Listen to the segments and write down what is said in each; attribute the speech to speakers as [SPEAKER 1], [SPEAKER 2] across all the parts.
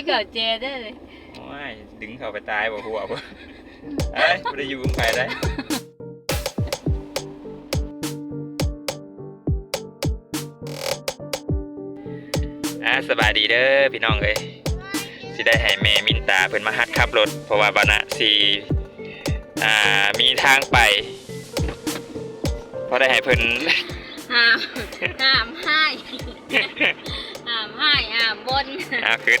[SPEAKER 1] ที่เกิดเจได้เลย
[SPEAKER 2] โอ้ยดึงเขาไปตายบ่หัวบ่เอ้ยบ่ได้อยู่กับไปได้อ่าสบายดีเด้อพี่น้องเอ้ยสิได้ให้แม่มินตาเพิ่นมาหัดขับรถ เพราะว่าบัดน่ะสิอ่ามีทางไปพอได้ให้เพิ่น
[SPEAKER 1] ห้ามห้ามให้ห้ามให้ห้ามบน
[SPEAKER 2] อาขึ้น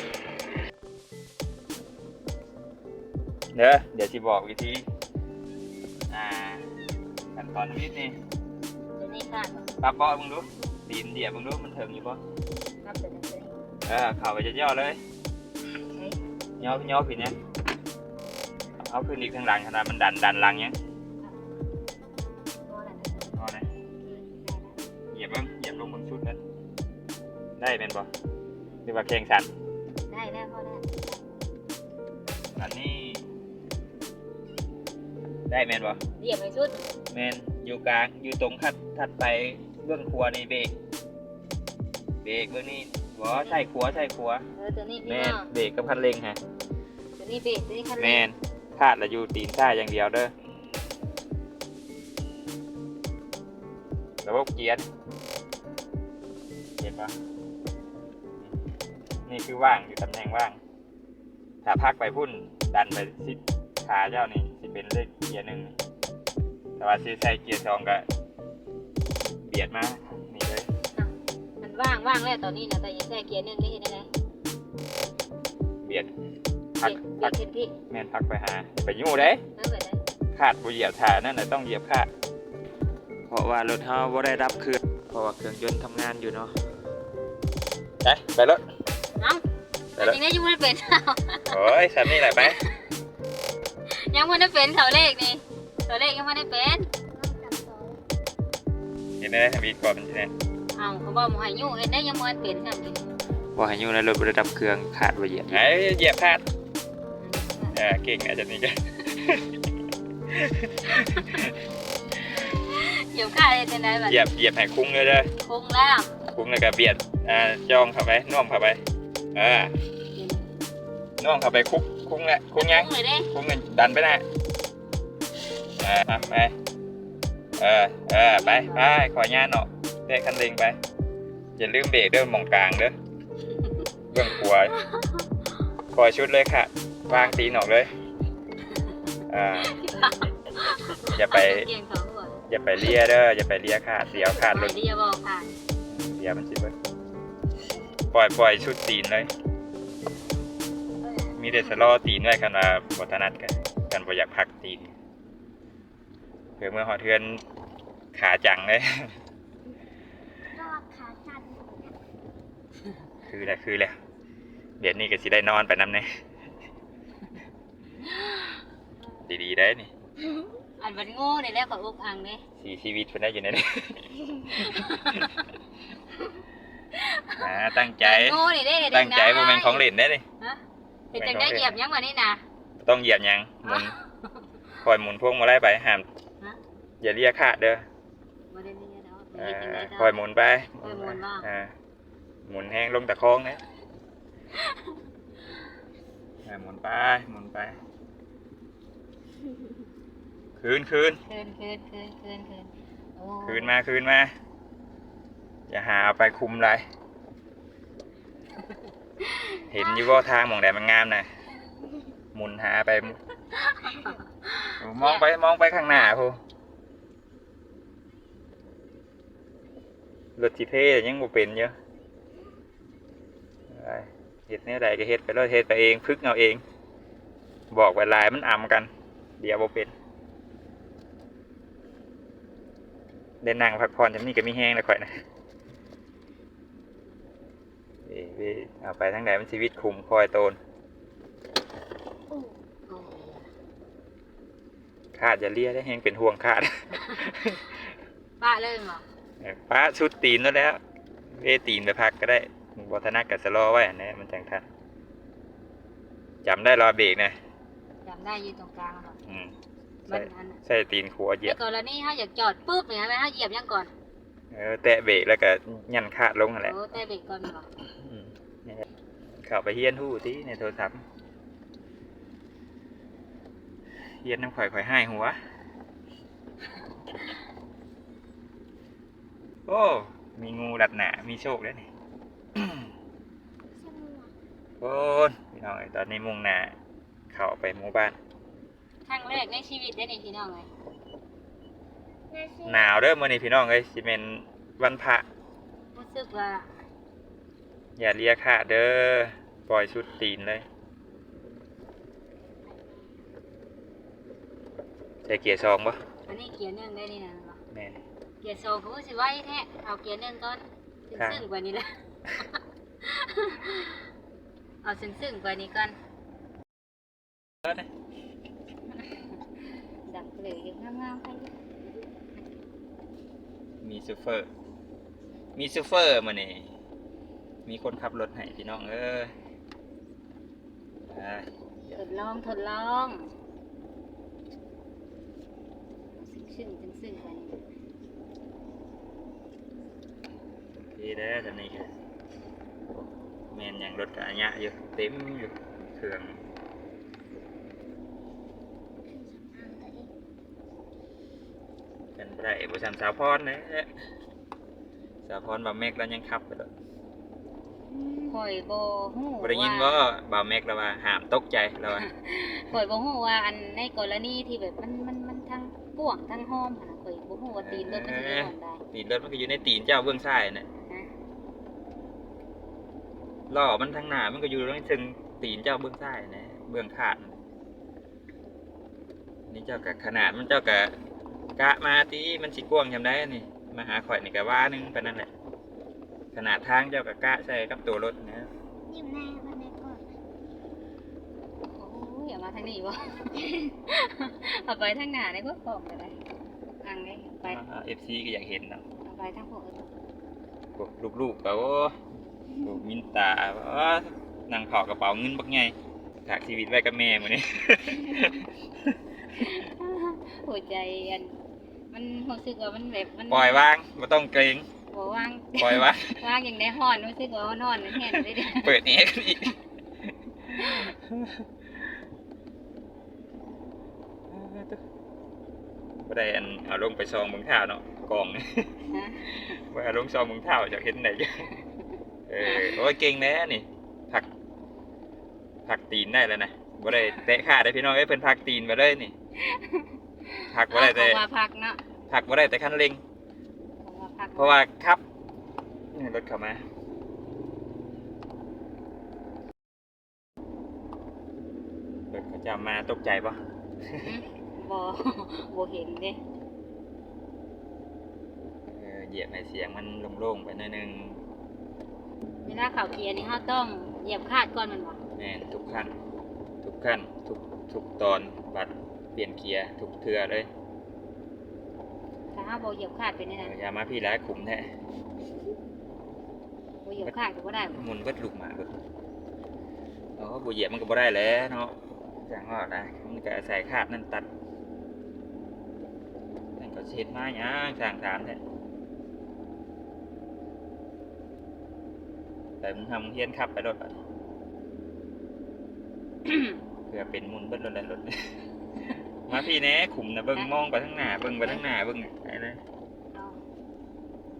[SPEAKER 2] เด้อเดี๋ยวสิบอกวิธีอ่าขั้นตอนนิดนี่
[SPEAKER 1] ตัวนี้ค่ะ
[SPEAKER 2] ปรับเบาะมึงดูตีนเดียบมึงดูมันถึงอยู่ปะ
[SPEAKER 1] ครับตัวนี้ตัวนี้
[SPEAKER 2] เออเข่าไปจะย่อเลยย่อย่อขึ้นเนี่ยเอาขึ้นอีกข้างหลังขนาดมันดันดันหลังเนี่ยเอาเลยเหยียบเบ้งเหยียบลงบนชุดนั้นได้เป็นปะหรือว่าแข่งสัน
[SPEAKER 1] ได้ได้พอได้
[SPEAKER 2] อันนี้ ได้แมนปะ
[SPEAKER 1] เหยียบไปชุด
[SPEAKER 2] แมนอยู่กลางอยู่ตรงถัดถัดไปเบื้องครัวนี่เบรกเบรกเบื้องนี้หัวใช่ขวาใช่ขวา
[SPEAKER 1] เออตัวนี้
[SPEAKER 2] แม
[SPEAKER 1] พี่
[SPEAKER 2] น
[SPEAKER 1] น้อง
[SPEAKER 2] เบรกกับคันเร่งฮะ
[SPEAKER 1] ตัวนี้ปีตัวนี้คัน
[SPEAKER 2] แม
[SPEAKER 1] เร่ง
[SPEAKER 2] นขาดละอยู่ตีนซ้ายอย่างเดียวเด้อระบบเกียร์เห็นปะนี่คือว่างอยู่ตำแหน่งว่าง ถ้าพักไปพุ่นดันไปซิดขาเจ้านี่สิ เป็นเลขเกียร์หนึ่งแต่ว่าซีใส่เกียร์สองก็เบียดมานี่เลย
[SPEAKER 1] มันว่างว่างแล้วตอนนี้นะแต่ยังแค่เกียร์หนึ่งนี่เห็นไหม
[SPEAKER 2] เบียดพัก
[SPEAKER 1] เบี
[SPEAKER 2] พั
[SPEAKER 1] ย
[SPEAKER 2] ก
[SPEAKER 1] ดขึ้นที่
[SPEAKER 2] แม่นพักไปหาไปยู่เด้
[SPEAKER 1] นั่นแบบนั้น
[SPEAKER 2] ขาดบุเหยียบขานั่นน่ะต้องเหยียบขาเพราะว่ารถเฮาบ่ได้รับเครื่องเพราะว่าเครื่องยนต์ทำงานอยู่เนาะไปไปรถ
[SPEAKER 1] เอ้า
[SPEAKER 2] ไป
[SPEAKER 1] อัน
[SPEAKER 2] รถ
[SPEAKER 1] นี้ยังไม่ได้เป็น
[SPEAKER 2] โอ้ยสันนี่แหละไป
[SPEAKER 1] ยังไม่ได้เป็นเขาเลขนี่ตัวเลขยังไม่ได้เป็น
[SPEAKER 2] เห็นได้ทวีก่อนเป็นที่ไหน
[SPEAKER 1] เอาเขาบอกหมอให้ยุ่งเห็นได้ยังไม่ได้เป็นซ้ำอยู่
[SPEAKER 2] บ่ให้อยู่ในรถบ่ได้รับเครื่องขาดบ่เหยียบไอ้เหยียบขาดเออเก่งอาจจะนี่ก็
[SPEAKER 1] เหยียบข้าได้เป็นไรแบบ
[SPEAKER 2] เหยียบเหยียบให้คุ้งเลยเด้อ
[SPEAKER 1] คงแล้ว
[SPEAKER 2] คุ้งแล้วก็เบียดอ่าจ้องเข้าไปน่วมเข้าไปเออน่วมเข้าไปคุก คุ้งแหละคุ้งยัง
[SPEAKER 1] คงเลยเด้
[SPEAKER 2] คุ้งเงินดันไปนะเออมาไปเออเออไปไปขอย่าเนาะเตะคันเร่งไปอย่าลืมเบรกเด้อหมองกลางเด้อเบื้องขวาคอยชุดเลยค่ะ วางตีนออกเลยอ่าอย่าไป
[SPEAKER 1] เกียงเขาหัว
[SPEAKER 2] อย่าไปเลียเด้ออย่าไปเลียขาดเสียวขาดร
[SPEAKER 1] ไม่
[SPEAKER 2] ถ
[SPEAKER 1] ดีจะบอกค่ะ
[SPEAKER 2] เสียมันสิเบิดปล่อยปล่อยชุดตีนเลย มีแต่สลอตีนไว้กันว่าบทนัดกันกันบ่อยากพักตีนเพื่อเมื่อหอเทือนขาจังเลยคือแหละคือแหละเดี๋ยวนี้ก็สิได้นอนไปน้ำเนี่ยดีๆได้นี่
[SPEAKER 1] อันมันโง่นี่แหละขออุกอังเนี่ย
[SPEAKER 2] สีชีวิตเพิ่นได้อยู่ในนี้อ่าตั้งใจ
[SPEAKER 1] โง่นี่ได้เห็น
[SPEAKER 2] ตั้งใจบ่แม่นของเล่นได้นี่
[SPEAKER 1] ฮะ เห็นจังได้เหยียบยังวันนี้นะ
[SPEAKER 2] ต้องเหยียบหยังหมุนคอยหมุนพวงมาลัยไปห้าม
[SPEAKER 1] ฮะ
[SPEAKER 2] อย่าเลียขาดเด้อ
[SPEAKER 1] บ่ได้เรียนแล้ว
[SPEAKER 2] เอ
[SPEAKER 1] เห็นจัง
[SPEAKER 2] อ
[SPEAKER 1] ได้
[SPEAKER 2] คอยหมุนไป
[SPEAKER 1] คอยหมุนว่า
[SPEAKER 2] อ่าหมุนแห้งลงตะโค้งนะเออหมุนไปหมุนไป คืนคืน
[SPEAKER 1] คืนคืนคืนคืนคืนโอ้
[SPEAKER 2] คืนมาคืนมา อย่าหาเอาไปคุมไร เห็นอยู่ว่าทางหมองแดดมันงามนะหมุนหาไป มองไปมองไปข้างหน้าพูรถที่เท่ยังบ่เป็นเยอะเฮ็ดแนวใดก็เฮ็ดไปเลยเฮ็ดไปเองพึกเอาเอง บอกไปลายมันอ่ำกัน เดี๋ยวบ่เป็นเดินนั่งพักผ่อนจำนี่ก็มีแห้งแล้วข่อยนะ เอ้ยเว้ยเอาไปทั้งใดมันชีวิตคุมคอยโตน
[SPEAKER 1] โอ้
[SPEAKER 2] ขาดอย่าเลียได้แห้งเป็นห่วงขาด
[SPEAKER 1] ป้าเลยเหรอ
[SPEAKER 2] ป้าชุดตีนแล้วแล้วเอยตีนไปพักก็ได้บอทนักกับสโลอไว้อันนี้มันจังทันจำได้รอเบรกนะ
[SPEAKER 1] จำได้ยืนตรงกลางเหรอ
[SPEAKER 2] อืม
[SPEAKER 1] มั
[SPEAKER 2] ใส่
[SPEAKER 1] นอัน
[SPEAKER 2] ใส่ตีนขัวเหยีย
[SPEAKER 1] ใน
[SPEAKER 2] บ
[SPEAKER 1] กรณีถ้าอยากจอดปุ๊บอย่างนั้นถ้าเหยียบยังก่อน
[SPEAKER 2] เออแตะเบรกแล้วก็ยันขาดลงนั่นแหละ
[SPEAKER 1] โอ้แต่เบรกก่อนเหรอ
[SPEAKER 2] อืมนี่แหละ เข้าไปเฮียนฮู้ติในโทรศัพท์เฮียนน้ำข่อยข่อยให้หัว โอ้ มีงูดัดหนามีโชคแล้วนี่โอ้ยพี่น้องเอ้ยตอนนี้มุ่งหน้าเข้าไปหมู่บ้าน
[SPEAKER 1] ครั้งแรกในชีวิตได้นี่พี่น้องเลย
[SPEAKER 2] หนาวเด้อมื้อนี้พี่น้องเอ้ยสิเป็นวันพระ
[SPEAKER 1] รู้สึกว่า
[SPEAKER 2] อย่าเลียขาดเด้อ ปล่อยชุดตีนเลย ใส่เกียร์ซองปะ
[SPEAKER 1] อันนี้เกียร์หนึ่งได้นี่นะเนาะ
[SPEAKER 2] แม่น
[SPEAKER 1] เกียร์สองเขาก็สิไว้แท้เอาเกียร์หนึ่งก่อนซึ่ง
[SPEAKER 2] ครับ
[SPEAKER 1] ซึ่งกว่านี้ละเอาซึ่งซึ่งกว่านี้ก่อนดักเลยยังงามๆไปอยู่
[SPEAKER 2] มีซูเฟอร์ มีซูเฟอร์มานี่ มีคนขับรถให้พี่น้องเอ้ยไป
[SPEAKER 1] ทดลองทดลองซึ่งซึ่งซึ่งซึ่งกว่านี้
[SPEAKER 2] พี่เด้อทำนี้ก็แม่นยังรถกะยะอยู่เต็มอยู่เครื่องกันบ่ได้บ่ซ้ํสาวพรนะสาวพรบ่าวแม็กแล้วยังขับไปแล้ว
[SPEAKER 1] ข่อยโบฮู้
[SPEAKER 2] บ่ได้ยินว่าบ่าวแม็กแล้วว่าห้ามตกใจแล้วว่า
[SPEAKER 1] ข่อยโบฮู้ว่าอันในกรณีที่แบบมันมันมันทั้งป่วงทั้งห้อมหั่นน่ะข่อยโบฮู้ว่าตีนรถมันสิได้หอนได้
[SPEAKER 2] ตีนรถมันก็อยู่ในตีนเจ้าเบื้องซ้ายน่ะ
[SPEAKER 1] นะ
[SPEAKER 2] ล้อมันทางหน้ามันก็อยู่ในถึงตีนเจ้าเบื้องซ้ายนะเบื้องขาดน่ะนี่เจ้ากับขนาดมันเจ้ากับกะมาตีมันสิกว้างจำได้นี่มาหาข่อยนี่ก็ว่าหนึงปานนั้นแหละ ขนาดทางเจ้ากับกะใส่กับตัวรถนะ
[SPEAKER 3] ยิ้มแน่วันนี้ก่อน
[SPEAKER 1] โอ้ยอย่ามาทางนี้บ่ เอาไปทางหน้าได้ก็ตอกก็ได้ทางนี้ไป
[SPEAKER 2] เอฟซีก็อยากเห็นเนาะ
[SPEAKER 1] เอาไปทางพวก
[SPEAKER 2] พวกลูกๆก็โอ้ลูกมินตาว่านั่งเผากระเป๋าเงินบักไงฝากชีวิตไว้กับแม่มื้อนี้
[SPEAKER 1] หัวใจอันมันรู้สึกว่ามันแบบมัน
[SPEAKER 2] ปล่อยวางไม่ต้องเกรง
[SPEAKER 1] บ่ว่าง
[SPEAKER 2] ปล่อยวาง
[SPEAKER 1] ว่างอย่างได้ฮ้อนรู้สึกว่าฮ้อนๆแห้งเลยเด้
[SPEAKER 2] เปิดนี้กันอีกบ่ได้อันเอาลงไปซองเมืองเท้าเนาะกอง
[SPEAKER 1] ฮะ
[SPEAKER 2] ว่าเอาลงซองเมืองเท้าจะเห็นไหนจ้ะเออโอ้ยเก่งแน่นี่ผักผักตีนได้แล้วนะบ่ได้เตะขาได้พี่น้องเอ้ยเพิ่นผักตีนมาเลยนี่ผักบ่ได้แต่
[SPEAKER 1] เอาว่าพักเนาะ
[SPEAKER 2] ผักบ่ได้แต่คันเร่ง
[SPEAKER 1] เอาว่าพัก
[SPEAKER 2] เพ ราะว่าครับนี่รถเข้ามารถเขาจะมาตกใจปะ
[SPEAKER 1] อืมบ่บ่เห็นเด้
[SPEAKER 2] เออเหยียบในเสียงมันโล่งๆไปหน่อยหนึง
[SPEAKER 1] เวลาเข้าเกียร์นี่เฮาต้องเหยียบคาดก่อนแมันบ่
[SPEAKER 2] แม่นทุกขั้น ทุกขั้น ทุกทุกตอนบัดเปลี่ยนเกียร์ทุกเทือเลย
[SPEAKER 1] ถ้าเฮาบ่เหยียบคาดเป็นนี่
[SPEAKER 2] เอ
[SPEAKER 1] นะ
[SPEAKER 2] ออย่ามาพี่แล้วขุมแท้
[SPEAKER 1] บ่เหยียบคาดก็บ่ได้บ่
[SPEAKER 2] หมุนเบิดลูกหมาเบิดอ๋อบุเหยียบมันก็บ่ได้แล้วเนาะอย่างว่าได้มันก็อาศัยคาดนั่นตัดนั่นก็เช็ดมาหยังสร้างฐานแท้แต่มึงทำเฮียนขับไปรถบัดเพื่อเป็นหมุนเบิดรถได้รถ มาพี่แหน่ขุมนะเบิ่งมองไปทางหน้าเบิ่งไปทางหน้าเบิ่งไอ้นะ
[SPEAKER 1] เอา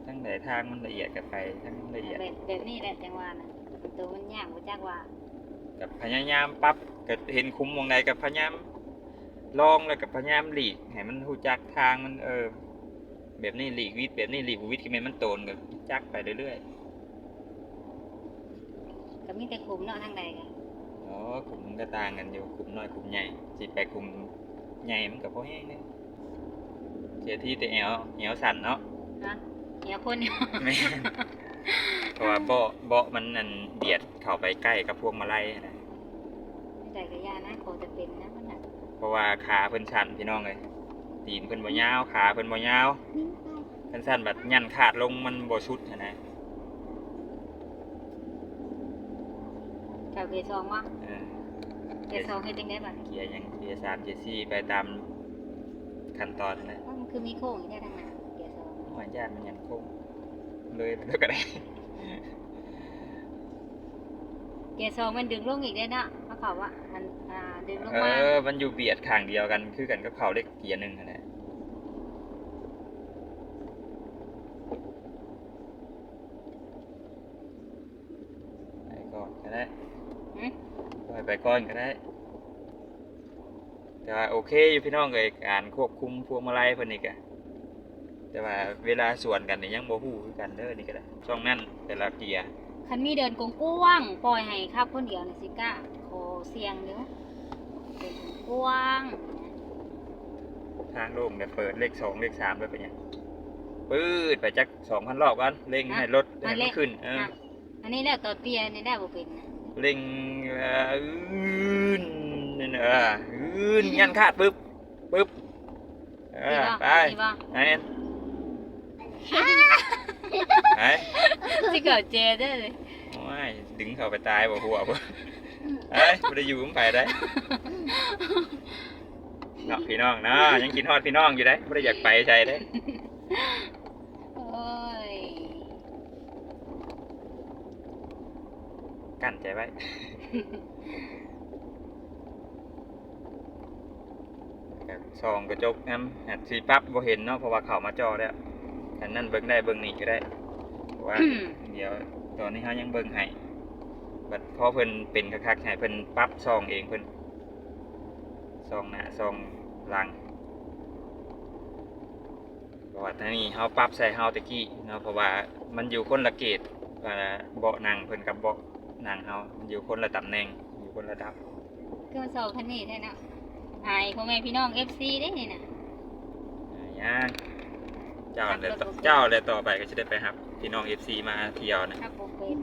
[SPEAKER 2] ทั้งไหนทางมันละเอียดกับไปทั้งละเอียด
[SPEAKER 1] แบบแบบนี้แหละจังว่านะตัวมันยากบ่จักว่า
[SPEAKER 2] กับพยายามปรับก็เห็นคุมวงใดกับพยายามลองแล้วกับพยายามหลีกให้มันหูจักทางมันเออ แบบนี้หลีกวิทย์แบบนี้หลีกบ่วิทย์คือแม่นมันโตนกับจักไปเรื่อย
[SPEAKER 1] ก็มีแต่ขุมเนาะทางใดกัน
[SPEAKER 2] ๆอ๋อขุมมันก็ต่างกันอยู่ขุมน้อยขุมใหญ่สิไปขุม ใหญ่มันก็พอแห้งเลยเสียที่แต่แอวแอวสั่นเนาะ
[SPEAKER 1] นะเดี๋ยวคนอยู่
[SPEAKER 2] แม่นเพราะว่าเบาะเบาะมันนั่นเบียดเข้าไปใกล้กับพวงมาลัยนะ
[SPEAKER 1] ไม่ได้ก็ยานะขอจะเป็นนะมันน่ะ
[SPEAKER 2] เพราะว่าขาเพิ่นชันพี่น้องเลยตีนเพิ่นบ่ยาวขาเพิ่นบ่ยาว
[SPEAKER 3] มิ้นไป
[SPEAKER 2] เพิ่นสั้นแบบยันขาดลงมันบ่ชุดหั้นนะ
[SPEAKER 1] เจ้าเกียร์สองวะ
[SPEAKER 2] เออ
[SPEAKER 1] เกียร์สองเฮ็ดจังได๋บัด
[SPEAKER 2] เกียร์หยังเกียร์สามเกียร์สี่ไปตามขั้นตอนนะ
[SPEAKER 1] ว่ามันคือมีโค้งอยู่แค่ทางหน้าเกียร์สอง
[SPEAKER 2] ว่าญาติมันยังคงเลยแล้วก็ได้
[SPEAKER 1] เกียร์สองมันดึงลงอีกได้เนาะเขาเขาว่ามันอ่าดึงลง
[SPEAKER 2] เอ
[SPEAKER 1] มา
[SPEAKER 2] อมันอยู่เบียดข้างเดียวกันคือกันกับเขาเล็กเกียร์หนึ่งนั่นแหละไปก่อนก็ได้
[SPEAKER 1] หืม
[SPEAKER 2] ปล่ อยไปก่อนก็ได้แต่ว่าโอเคอยู่พี่น้องเลยการควบคุมพวงมาลัยเพิ่นนี่กะแต่ว่าเวลาสวนกันนี่ยังบ่ฮู้คือกันเด้อนี่ก็ได้ช่องนั้นแต่ละเกียร์
[SPEAKER 1] คันมีเดินกว้างๆปล่อยให้ขับคนเดียวนี่สิกล้าขอเสียงเด้อเดินกว้าง
[SPEAKER 2] ทางโล่งเนี่ยเปิดเลขสองเลขสามไปเป็นหยังปื๊ดไปจักสองพันรอบกันเร่งให้รถให้มันขึ้นเออ
[SPEAKER 1] อะอันนี้แล้วต่อเตียนี่ได้บ่เป็นนะ
[SPEAKER 2] เร่งเอ่ออื้นนั่นเอออื้นยันขาดปึ๊บปึ๊บเอ
[SPEAKER 1] ดี
[SPEAKER 2] อ
[SPEAKER 1] บ่
[SPEAKER 2] ไป
[SPEAKER 1] ดีบ่
[SPEAKER 2] ไหนไหน
[SPEAKER 1] สิเกิดเจเด้อเลย
[SPEAKER 2] โอ้ยดึงเขาไปตายบ่หัวบ่เอ้ยบ่ได้อยู่ผมไปได้เนาะพี่น้องเนาะยังกินฮอดพี่น้องอยู่ได้บ่ได้อยากไปใจได้
[SPEAKER 1] โอ้ย
[SPEAKER 2] กั้นใจไว้กับซองกระจกน้ำหัดสีปั๊บบ่เห็นเนาะเพราะว่าเขามาจอแล้วอันนั้นเบิ่งได้เบิ่งนี่ก็ได้เพราะว่า เดี๋ยวตอนนี้เขายังเบิ่งให้บัดพอเพิ่นเป็นคักๆให้เพิ่นปรับซองเองเพิ่นซองหน้าซองหลังเพราะว่าทางนี้เฮาปรับใส่เฮาตะกี้เนาะเพราะว่ามันอยู่คนละเกตว่าเบาะนั่งเพิ่นกับเบาะ นั่งเฮามันอยู่คนละตำแหน่งอยู่คนละดับ
[SPEAKER 1] เครื่องสอบคันนี้แท้เนาะอายพ่อแม่พี่น้อง FC ได้นี่น่ะ
[SPEAKER 2] อ่าย่างเจ้าเลย
[SPEAKER 1] ครับรถโอเค
[SPEAKER 2] เจ้าเลยต่อไปก็จะได้ไปครับพี่น้อง FC มาเที่ยวนะ
[SPEAKER 1] ครับบ่เป็น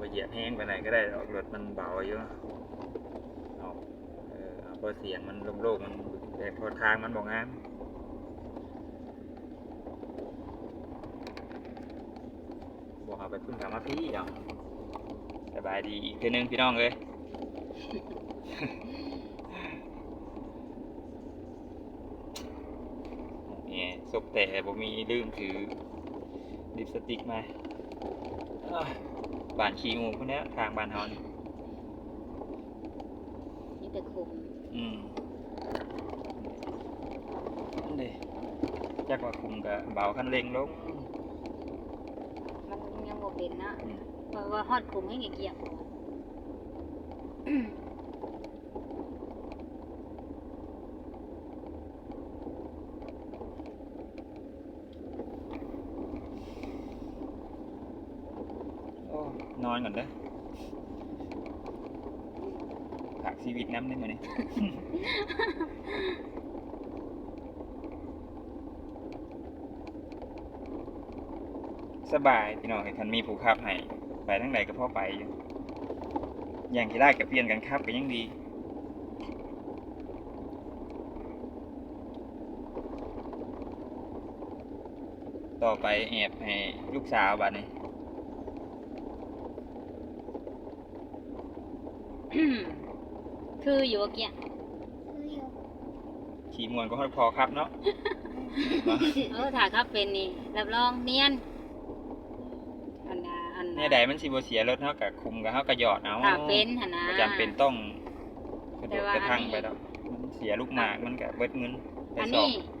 [SPEAKER 2] ว่า เหยียบแห้งไปไหนก็ได้รอกรถมันเบาอยู่เอาเออเอาเพราะเสียงมันโล่งๆมันแต่พอทางมันบอกงามบอกเอาไปพึ่งกลับมาพี่เอาสบายดีอีกทีหนึงพี่น้องเลยเนี่ยศพแต่บ่มีลืมถือลิปสติกมา บ้านขี้งูพวกเนี้ยทางบ้านเฮานี่
[SPEAKER 1] มีแต่คุม
[SPEAKER 2] อืมนั่นเด้จักว่าคุมกับเบาคันเร่งลง
[SPEAKER 1] มันยังบ่เป็นนะ
[SPEAKER 2] อืม
[SPEAKER 1] เพราะว่าฮอดคุมให้เกียบ
[SPEAKER 2] โอ้นอน ก่อนเด้อผักชีวิตน้ำได้ไหมเนี่ยสบายพี่น้องเห็นทันมีผู้ขับให้ไปทั้งไหนก็พ่อไปอยู่อย่างที่ได้กับเปลี่ยนกันขับก็ยังดีต่อไปแอบให้ลูกสาวบัดนี้
[SPEAKER 1] คืออยู่ว่าเกีย
[SPEAKER 2] ขี่มวนก็พอครับเนาะ
[SPEAKER 1] เออถ้าครับเป็นนี่รับรองเนียนอันน่ะอันน่ะ
[SPEAKER 2] เนี่ยใดมันสิบ่เสียรถเฮากับคุมกับเฮาก็หยอดเอา
[SPEAKER 1] ถ้าเป็นหั่นนะ
[SPEAKER 2] บ่จำเป็นต้องกระโด
[SPEAKER 1] แต่
[SPEAKER 2] ด
[SPEAKER 1] ว่าก
[SPEAKER 2] ระทั่ง
[SPEAKER 1] อันนี้
[SPEAKER 2] ไปดอกมันเสียลูกหมากมันก็เบิดเงินไป
[SPEAKER 1] อัน
[SPEAKER 2] สอบ
[SPEAKER 1] นี้อั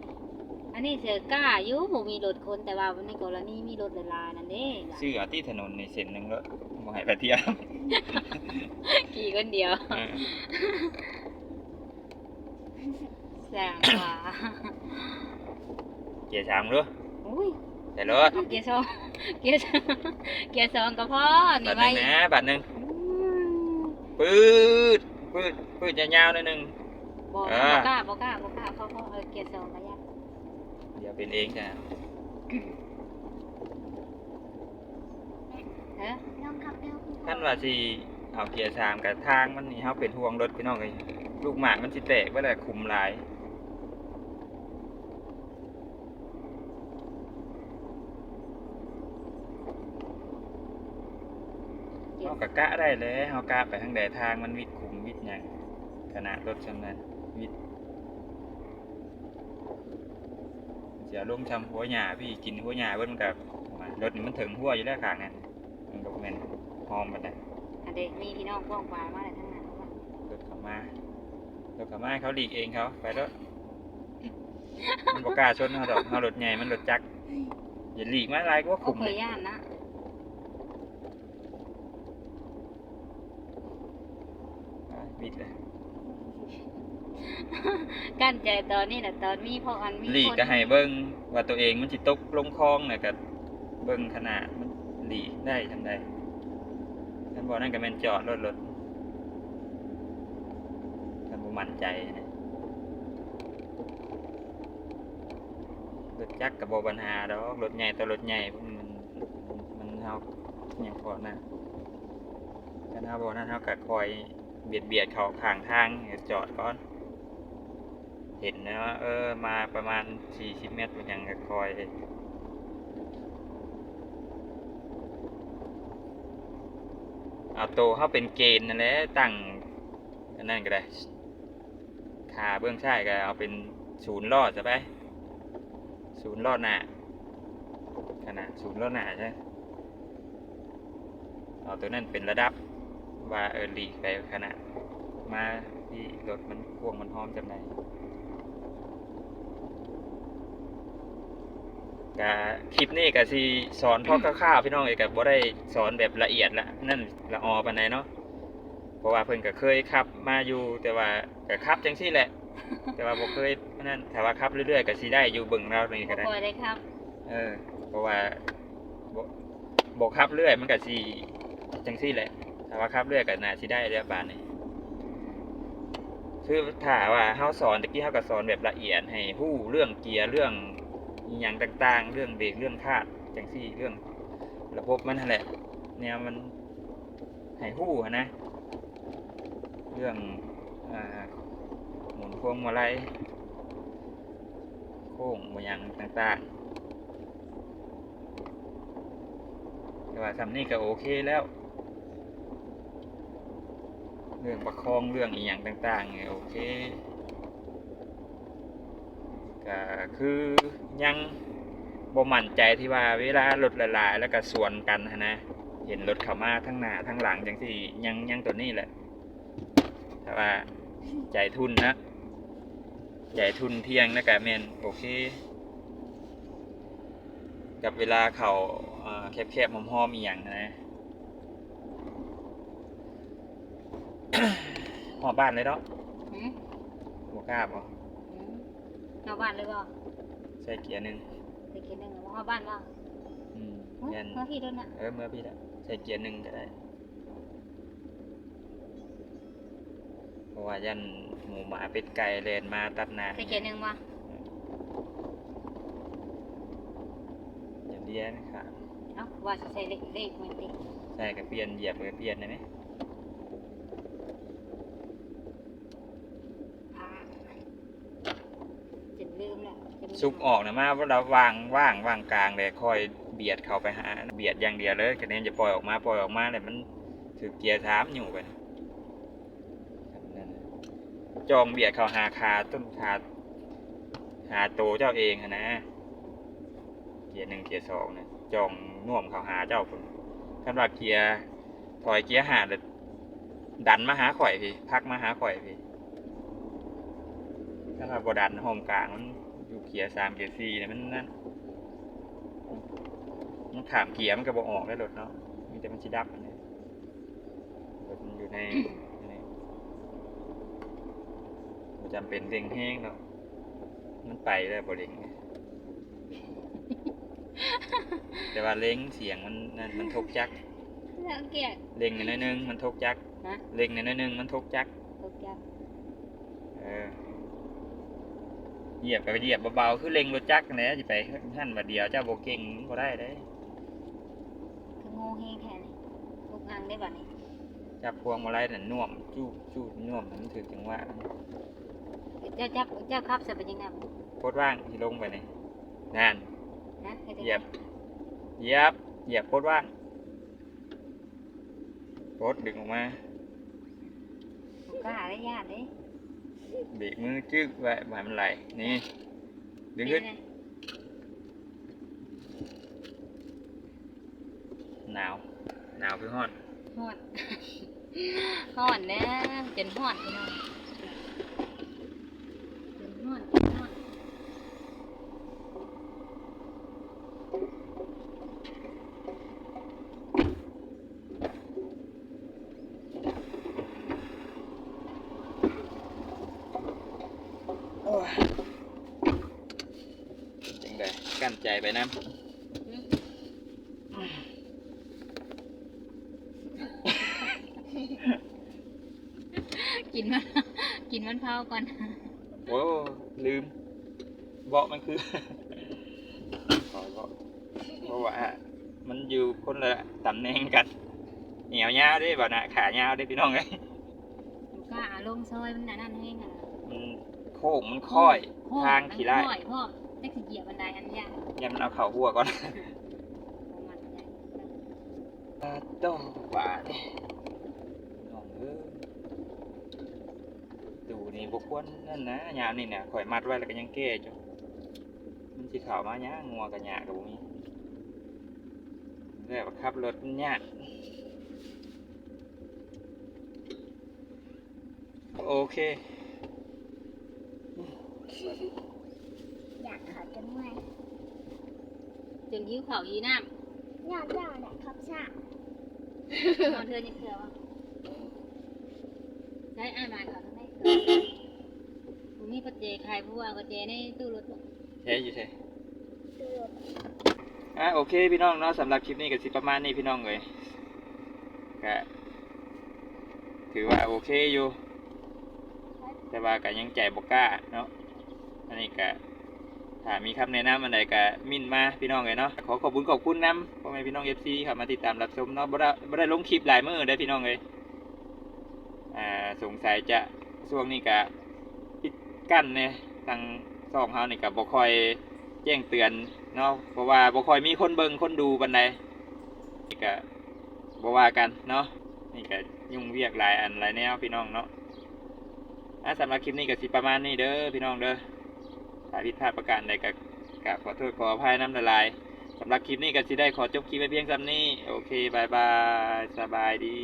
[SPEAKER 1] นนี้เสือกล้าอยู่บ่มีรถคนแต่ว่าในกรณีมีรถหลายๆนั่นเด้
[SPEAKER 2] ซื้อเอาที่ถนนในเส้นหนึงแล้วบ่ให้ไปเที่ยว
[SPEAKER 1] ขี่คนเดียว
[SPEAKER 2] เออ
[SPEAKER 1] แสงว่า
[SPEAKER 2] เกียร์สามรู้
[SPEAKER 1] อุ้ย
[SPEAKER 2] แต่รถ
[SPEAKER 1] เอาเกียร์สองเกียร์สองเกียร์สองก็พอ
[SPEAKER 2] บั
[SPEAKER 1] นี่
[SPEAKER 2] ดห
[SPEAKER 1] ไว้
[SPEAKER 2] นึงนะบัดหนึง
[SPEAKER 1] อืม
[SPEAKER 2] ปืดปืดปืดยาวๆหนิดนึง
[SPEAKER 1] บ่
[SPEAKER 2] อ่า
[SPEAKER 1] บ่กล้าบ่กล้าบ่กล้าเพราะเพราะเออเกียร์สองก็ยา ก
[SPEAKER 2] เดี๋ยวเป็นเองจ้ะ
[SPEAKER 1] เอ้อ
[SPEAKER 2] ท่านว่าสิเอาเกียร์สามกับทางมันนี่เฮาเป็นห่วงรถพี่น้องเอ้ยลูกหมากมันสิแตกบ่ได้คุมหลาย
[SPEAKER 1] จ็บ
[SPEAKER 2] เอากะกะได้เลยเอากะไปทางใดทางมันวิดขุมวิดหยังขนาดรถชำนั้นวิด เสียลงชำหัวหญ้าพี่กินหัวหญ้าเบิ่มันกับรถนี่มันถึงหัวอยู่แล้วข้างนั้นมันก็บ่แม่นหอมปานใด
[SPEAKER 1] อันเด็กมีพี่น้องกว้างกว่ามาแต่ทั้งนั้นว่าร
[SPEAKER 2] ถเข้ามารถเข้ามาให้เขาหลีกเองเขาไปรถมันบ่กล้าชนเขาดอกเขารถใหญ่มันรถจักรอย่าหลีกมาหลายก็ว่า
[SPEAKER 1] ก็
[SPEAKER 2] ขุม
[SPEAKER 1] เค
[SPEAKER 2] เลยย
[SPEAKER 1] ย่านนะ
[SPEAKER 2] อะวิดเลย
[SPEAKER 1] กั้นใจตอนนี้น่ะตอนมีพ่ออันมี
[SPEAKER 2] หลีกก็ให้เบิ่งว่าตัวเองมันสิตกลงคลองน่ะก็เบิ่งขนาดมันหลีกได้ทำใดท่านบอกนั่นก็แม่นจอดรถรถท่านบ่มั่นใจนะรถจักรก็บ่ปัญหาดอกรถใหญ่ต่อรถใหญ่มันมันเฮาหยังพอนะถ้าเฮาบ่นั้นเฮาก็คอยเบียดเบียดเขาข้างทางจอดก่อน เห็นนะว่าเออมาประมาณ 40 เมตรเป็นยังคอยเอาโตเข้าเป็นเกณฑ์นั่นแหละตั้งนั่นก็ได้ขาเบื้องซ้ายก็เอาเป็นศูนย์รอดจะไปศูนย์รอดหน้าขนาดศูนย์รอดหน้าใช่เอาตัวนั้นเป็นระดับว่าเออหลีกไปขนาดมาที่รถมันพ่วงมันพร้อมจำไห นก็คลิปนี้ก็สิสอนพ่อคร่าวๆพี่น้องเอกก็บ่ได้สอนแบบละเอียดละนั่นละออปานใดเนาะเพราะว่าเพิ่นก็เคยขับมาอยู่แต่ว่าก็ขับจังซี่แหละ แต่ว่าบ่เคยนั่นถ้าว่าขับเรื่อยๆก็สิได้อยู่เบิ่งเรานี่ก็ได้
[SPEAKER 1] บ่คอยได้ครับ
[SPEAKER 2] เออ เพราะว่าบ่บ่ขับเรื่อยมันก็สิจังซี่แหละถ้าว่าขับเรื่อยก็น่าสิได้เรียบบานนี้คือถ้าว่าเฮาสอนตะกี้เฮาก็สอนแบบละเอียดให้ฮู้เรื่องเกียร์เรื่อง อีหยังต่างๆ เรื่องเบรกเรื่องคาดจังซี่เรื่องระบบมันแหละแนวมันห้ฮู้หั้นะ เรื่องอหมุนพวงมาลัยโค้งบางอย่างต่างๆ แต่ว่าทำนี่ก็โอเคแล้ว เรื่องประคองเรื่องอีหยังต่างๆเนี่ยโอเค ก็คือยังบ่มั่นใจที่ว่าเวลารถหลายๆแล้วก็สวนกันหั้นนะเห็นรถเข้ามาทั้งหน้าทั้งหลังจังที่ยังยังตัวนี้แหละแต่ว่าใจทุนนะใจทุนเที่ยงนะกะแมนโอเค กับเวลาเขาอ่าแคบๆหอมๆอีหยังนะหอบ้านเลยเนาะ
[SPEAKER 1] หืม
[SPEAKER 2] บกล้าบ่
[SPEAKER 1] หืม นอกบ้านเลยบ่
[SPEAKER 2] ใส่เกียร์หนึ่ง
[SPEAKER 1] ไปกินหนึงนอกบ้านบ่
[SPEAKER 2] อืม
[SPEAKER 1] เฮ้ย
[SPEAKER 2] ยัน
[SPEAKER 1] เมื่อพี่โดนน่ะ
[SPEAKER 2] เออเมื่อพี่ละใส่เกียร์หนึ่งก็ได้เพราะว่ายันหมูหมาเป็ดไก่เลนมาตัดหน้า
[SPEAKER 1] ไปเขียนหนึงบ่
[SPEAKER 2] อย่าเลี้ยนะครับ
[SPEAKER 1] เอ้าว่าสิใส่เลขเลขมันติ
[SPEAKER 2] ใช่ก็เปลี่ยนเหยียบก็เปลี่ยนได้ไหม
[SPEAKER 1] อ่าจะลืมแล้วจะลืม
[SPEAKER 2] ซุกออกนะมาเราวางว่างว่างกลางเลยคอยเบียดเข้าไปหาเบียดอย่างเดียวเลยคะแนนจะปล่อยออกมาปล่อยออกมาเลยมันถือเกียร์สามอยู่ไปนะนั่นจองเบียดเข้าหาคาต้นขาหาโตเจ้าเองอะนะเกียร์หนึ่งเกียร์สองนะจองน่วมเข้าหาเจ้าคนคันว่าเกียร์ถอยเกียร์หาแล้วดันมาหาข่อยพี่พักมาหาข่อยพี่ถ้าว่าบดันโฮมกลางมัน อยู่เกียร์สามเกียร์สี่เนี่ยมันนั่นมันขามเกียร์มันก็บอออกได้รถเนาะมีแต่มันชิดับอันนี้รถมันอยู่ในในบ่จำเป็นเร่งแห้งเนาะมันไปได้บ่เร่งแต่ว่าเล้งเสียงมันนั่นมันทกจัก
[SPEAKER 1] แล้วเกียด
[SPEAKER 2] เล็งนิดนึงมันทกจัก
[SPEAKER 1] นะ
[SPEAKER 2] เล็งนิดนึงมันทกจัก
[SPEAKER 1] ตกจัก
[SPEAKER 2] เออ เหยียบกับเหยียบเบาๆคือเล็งรถจักรนะจะไปท่านมาเดียวเจ้าโบเก่งก็ได้ได้
[SPEAKER 1] คือโง่เฮงแค่นี้ลูกอังได้บัดนี้
[SPEAKER 2] จับพวงมาลัยนั่นน่วมจู้จู้น่วมมันถึงจังหวะ
[SPEAKER 1] เจ้าจับเจ้าครับจะเป็นยังไงบัด
[SPEAKER 2] โคตรว่างที่ลงไปนี่นั่น
[SPEAKER 1] นะให้ได้
[SPEAKER 2] เหยียบเหยียบเหยียบโคตรว่างกดดึงออกมา
[SPEAKER 1] บ่กล้าได้ญาติเด้
[SPEAKER 2] เบรกมือจึ๊กไว้บ่ให้มันไหลนี่ดึงขึ้น
[SPEAKER 1] เป็นไห
[SPEAKER 2] นาวหนาวคือฮ้อน
[SPEAKER 1] ฮ้อนฮ้อนแน่จนฮ้อนพี่น้องจนฮ้อนจนฮ้อน
[SPEAKER 2] โอ้ยจังได กั้นใจไปน้ำ
[SPEAKER 1] อืมกินมันกินมันเผาก่อน
[SPEAKER 2] โอ้ลืมเบาะมันคือขอเบาะเพราะว่ามันอยู่คนละตำแหน่งกัน เหนียวยาวเด้บ่นะขายาวเด้พี่น้องเอ้ย
[SPEAKER 1] บ่กล้าลงซอยมันน่ะนั่นแห้งอะ
[SPEAKER 2] มันโค้งมันค่อย
[SPEAKER 1] โอ้
[SPEAKER 2] ทางขี่ไล่
[SPEAKER 1] มันค่อยพ่อ ได้สิเหยียบบันไดอันยาก
[SPEAKER 2] ยันมันเอาเข่าหัวก่อน
[SPEAKER 1] ของมันใหญ่
[SPEAKER 2] ตาโตบาดน้องเอ้ยดูนี่บกวนนั่นนะยามนี่เนี่ยข่อยมัดไว้แล้วก็ยังแก้จ้ะมันสิเข่าวมาหยังงัวกับหยากับบ่มีแล้วขับรถมันยากโอเค
[SPEAKER 3] อ ยากขับกันไหม
[SPEAKER 1] จนหิ้วเข่าวยีน้
[SPEAKER 3] อยากเจ้าแหละครับชาำ
[SPEAKER 1] นอนเทือนยังเทือวะใช้อ้ายมาเขาทำไมผมมีปัจเจกขายผู้ว่าปัจเจในตู้รถบ่
[SPEAKER 2] ใช่อยู่ใช่
[SPEAKER 3] ดู
[SPEAKER 2] อะโอเคพี่น้องเนาะสำหรับคลิปนี้ก็สิประมาณนี้พี่น้องเลยก็ถือว่าโอเคอยู่ แต่ว่าก็ยังใจบกล้าเนาะอันนี้ก็ ถ้ามีคำแนะนำอันใดก็มินมาพี่น้องเลยเนาะขอขอบคุณขอบคุณน้ำพ่อแม่พี่น้องเอฟซีครับมาติดตามรับชมเนาะบ่ได้บ่ได้ลงคลิปหลายมือได้พี่น้องเลยอ่าสงสัยจะช่วงนี้ก็ปิดกั้นเนี่ยทางสองเฮานี่ก็บ่ค่อยแจ้งเตือนเนาะเพราะว่าบ่ค่อยมีคนเบิ่งคนดูปานใดนี่ก็บ่ว่ากันเนาะนี่ก็ยุ่งเวียกหลายอันหลายแนวพี่น้องเนาะอะสำหรับคลิปนี้ก็สิประมาณนี้เด้อพี่น้องเด้อ ถ้าผิดพลาดประการใดก็กราบขอโทษขออภัยน้ำละลายสำหรับคลิปนี้ก็สิได้ขอจบคลิปไว้เพียงซ้ำนี้ โอเคบายบาย สบายดี